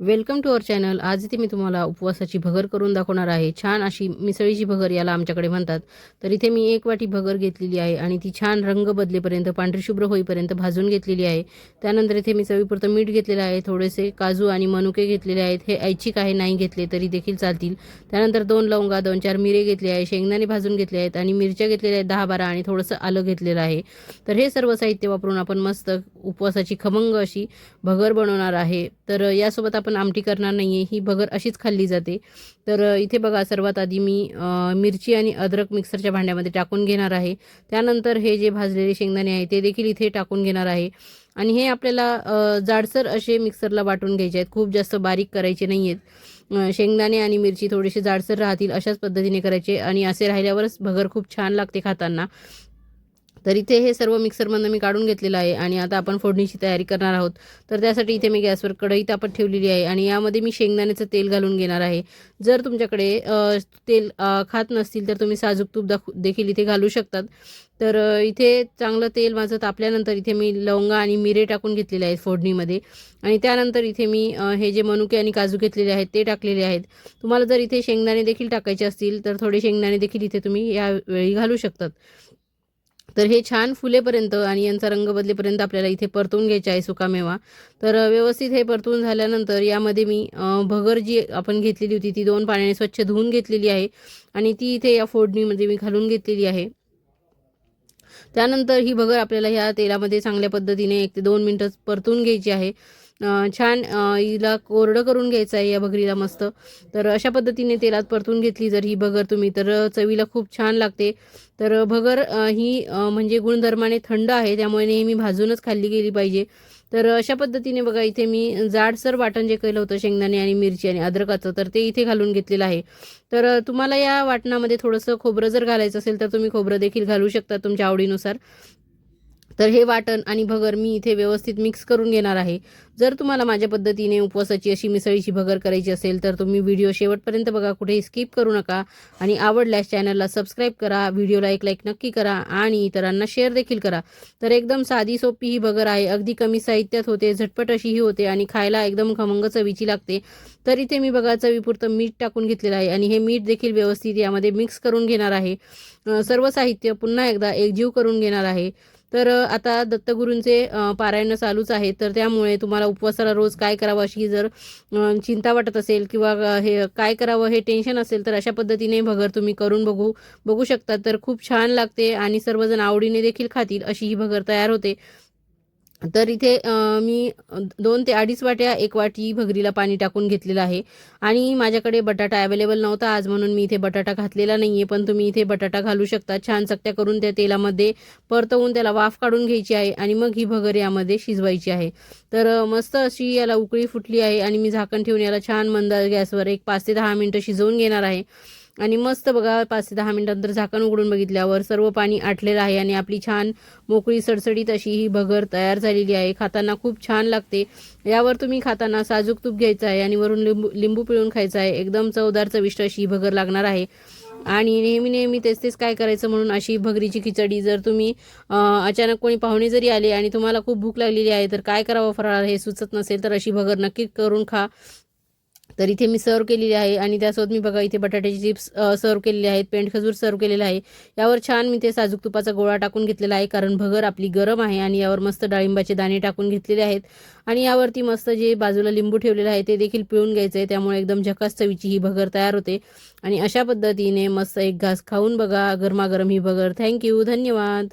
Welcome to our channel. आज इथे मी तुम्हाला उपवासाची भगर करून दाखवणार आहे. छान अशी मिसळीची भगर याला आमच्याकडे म्हणतात. तर इथे मी एक वाटी भगर घेतलेली आहे आणि ती छान रंग बदलेपर्यंत पांढरी शुभ्र होईपर्यंत भाजून घेतलेली आहे. त्यानंतर इथे मी चवीपुरतं मीठ घेतलेलं आहे. थोडेसे काजू आणि मनुके घेतलेले आहेत. हे ऐच्छिक आहे नाही घेतले तरी देखील चालतील. त्यानंतर दोन लवंगा दोन चार मिरे घेतले आहे. शेंगदाणे भाजून घेतले आहेत आणि मिरच्या घेतलेल्या आहेत दहा बारा आणि थोडंसं आलं घेतलेलं आहे. तर हे सर्व साहित्य वापरून आपण मस्त उपवासाची खमंग अशी भगर बनवणार आहे. तर यासोबत आपण आमटी करणार नाही आहे ही भगर अशीच खाल्ली जाते. तर इथे बघा सर्वात आधी मी मिरची आणि अद्रक मिक्सरच्या भांड्यामध्ये टाकून घेणार आहे. त्यानंतर हे जे भाजलेले शेंगदाणे आहे ते देखील इथे टाकून घेणार आहे. आणि हे आपल्याला जाडसर असे मिक्सरला वाटून घ्यायचे आहेत. खूप जास्त बारीक करायचे नाही आहेत शेंगदाणे आणि मिरची थोडेसे जाडसर राहतील अशाच पद्धतीने करायचे आणि असे राहिल्यावरच भगर खूप छान लागते खाताना. तर इथे हे सर्व मिक्सरमधनं मी काढून घेतलेलं आहे आणि आता आपण फोडणीची तयारी करणार आहोत. तर त्यासाठी इथे मी गॅसवर कढई तापत ठेवलेली आहे आणि यामध्ये मी शेंगदाण्याचं तेल घालून घेणार आहे. जर तुमच्याकडे तेल खात नसतील तर तुम्ही साजूक तूप दाखव देखील इथे घालू शकतात. तर इथे चांगलं तेल माझं तापल्यानंतर इथे मी लवंगा आणि मिरे टाकून घेतलेले आहेत फोडणीमध्ये. आणि त्यानंतर इथे मी हे जे मनुके आणि काजू घेतलेले आहेत ते टाकलेले आहेत. तुम्हाला जर इथे शेंगदाणे देखील टाकायचे असतील तर थोडे शेंगदाणे देखील इथे तुम्ही यावेळी घालू शकतात. तर हे छान फुलेपर्यंत आणि यांचा रंग बदलेपर्यंत आपल्याला इथे परतून घ्यायचा आहे सुकामेवा. तर व्यवस्थित हे परतून झाल्यानंतर यामध्ये मी भगर जी आपण घेतलेली होती ती दोन पाण्याने स्वच्छ धुवून घेतलेली आहे. आणि ती इथे या फोडणीमध्ये मी घालून घेतलेली आहे. त्यानंतर ही भगर आपल्याला ह्या तेलामध्ये चांगल्या पद्धतीने एक ते दोन मिनटं परतून घ्यायची आहे. छान हिला कोरडं करून घ्यायचं आहे या भगरीला मस्त. तर अशा पद्धतीने तेलात परतून घेतली जर ही भगर तुम्ही तर चवीला खूप छान लागते. तर भगर ही म्हणजे गुणधर्माने थंड आहे त्यामुळे नेहमी भाजूनच खाल्ली गेली पाहिजे. तर अशा पद्धतीने बघा इथे मी जाडसर वाटण जे केलं होतं शेंगदाणे आणि मिरची आणि अद्रकाचं तर ते इथे घालून घेतलेलं आहे. तर तुम्हाला या वाटणामध्ये थोडंसं खोबरं जर घालायचं असेल तर तुम्ही खोबरं देखील घालू शकता तुमच्या आवडीनुसार. तर हे वाटण आणि भगर मी इथे व्यवस्थित मिक्स करून घेणार आहे. जर तुम्हाला माझ्या पद्धतीने उपवासाची अशी मिसळीची भगर करायची असेल तर तुम्ही व्हिडिओ शेवटपर्यंत बघा. कुठेही स्किप करू नका. आणि आवडल्यास चॅनलला सबस्क्राईब करा व्हिडिओला एक लाईक नक्की करा आणि इतरांना शेअर देखील करा. तर एकदम साधी सोपी ही भगर आहे. अगदी कमी साहित्यात होते झटपट अशी ही होते आणि खायला एकदम खमंग चवीची लागते. तर इथे मी बघा चवीपुरतं मीठ टाकून घेतलेलं आहे आणि हे मीठ देखील व्यवस्थित यामध्ये मिक्स करून घेणार आहे. सर्व साहित्य पुन्हा एकदा एकजीव करून घेणार आहे. तर आता दत्तगुरूंचे पारायण चालूच आहे. तर त्यामुळे तुम्हाला उपवासाला रोज काय करावं अशी जर चिंता वाटत असेल किंवा हे काय करावं हे टेन्शन असेल तर अशा पद्धतीने भगर तुम्ही करून बघू बघू शकता. तर खूप छान लागते आणि सर्वजण आवडीने देखील खातील अशी ही भगर तयार होते. तर इथे मी दोन ते अडीच वाट्या एक वाटी भगरीला पाणी टाकून घेतलेलं आहे. आणि माझ्याकडे बटाटा अवेलेबल नव्हता आज म्हणून मी इथे बटाटा घातलेला नाही आहे पण तुम्ही इथे बटाटा घालू शकता. छान चकत्या करून त्या तेलामध्ये परतवून त्याला वाफ काढून घ्यायची आहे आणि मग ही भगर यामध्ये शिजवायची आहे. तर मस्त अशी याला उकळी फुटली आहे आणि मी झाकण ठेवून याला छान मंद गॅसवर एक पाच ते दहा मिनटं शिजवून घेणार आहे. आणि मस्त बघा पाच ते दहा मिनिटानंतर झाकण उघडून बघितल्यावर सर्व पाणी आटलेलं आहे आणि आपली छान मोकळी सडसडीत अशी ही भगर तयार झालेली आहे. खाताना खूप छान लागते. यावर तुम्ही खाताना साजूक तूप घ्यायचं आहे आणि वरून लिंबू लिंबू पिळून खायचं आहे. एकदम चवदार चविष्ट अशी ही भगर लागणार आहे. आणि नेहमी नेहमी तेच तेच काय करायचं म्हणून अशी भगरीची खिचडी जर तुम्ही अचानक कोणी पाहुणे जरी आले आणि तुम्हाला खूप भूक लागलेली आहे तर काय करावं फराळ? हे सुचत नसेल तर अशी भगर नक्की करून खा. तर इथे मी सर्व केलेली आहे आणि त्यासोबत मी बघा इथे बटाट्याचे चिप्स सर्व केलेले आहेत पेंट खजूर सर्व केलेला आहे. यावर छान मी ते साजूक तुपाचा गोळा टाकून घेतलेला आहे कारण भगर आपली गरम आहे आणि यावर मस्त डाळिंबाचे दाणे टाकून घेतलेले आहेत. आणि यावरती मस्त जे बाजूला लिंबू ठेवलेलं आहे ते देखील पिळून घ्यायचं आहे त्यामुळे एकदम झकास चवीची ही भगर तयार होते. आणि अशा पद्धतीने मस्त एक घास खाऊन बघा गरमागरम ही भगर. थँक्यू धन्यवाद.